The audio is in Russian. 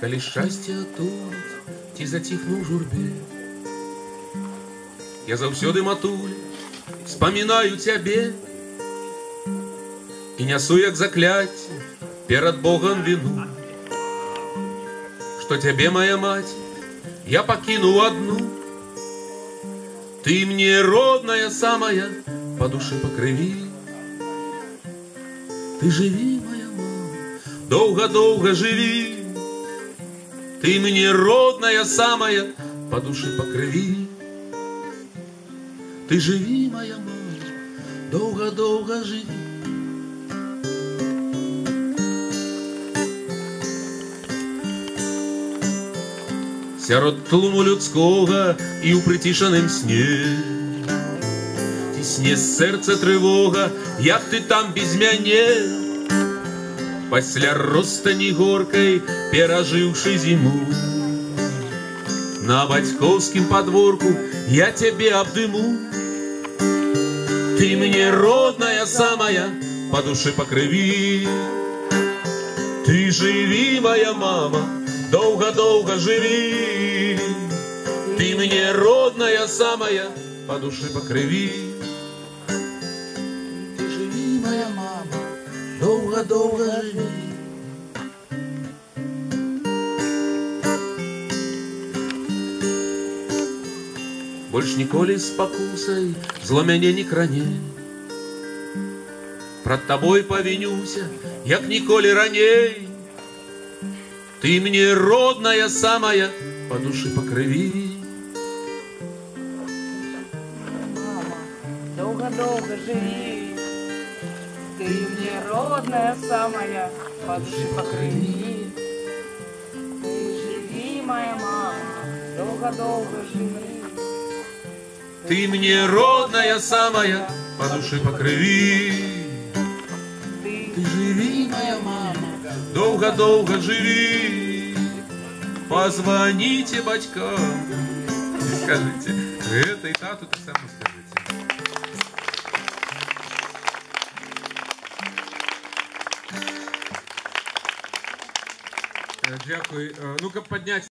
Калі шчасце адтуліць, ці заціхну ў журбе. Я заўсёды матуля, вспоминаю цябе і нясу як закляцце перад Богом віну. Што цябе, моя маці, я пакінуў одну. Ты мне родная самая, по душе по крыві. Ты живи, моя мама, долго-долго живи. Ты мне родная самая, по душе по крови. Ты живи, моя мама, долго-долго живи. Сярод тлуму людского і ў прыцішаным сне Цісне сэрца трывога, як ты там без мяне Пасля ростані горкай, перажыўшы зіму На бацькоўскім падворку я цябе абдыму Ты мне родная самая, по душе по крыві Ты живи, моя мама, долго-долго живи. Ты мне родная самая, по душе по крови. долго-долго живи. Больш ніколі спакусай, зло мяне не кране. Прад табой павінюся, як ніколі раней. Ты мне родная самая, по душе по крови. Мама, долго-долго живи. Ты мне родная самая, по душе по крови. Ты живи, моя мама, долго-долго живи. Ты мне родная самая, по душе по крови. Ты Ты живи, моя мама, долго-долго живи. Позвоните батькам. Скажите, это и тату так само скажите. Дякую. Э, Ну-ка поднять.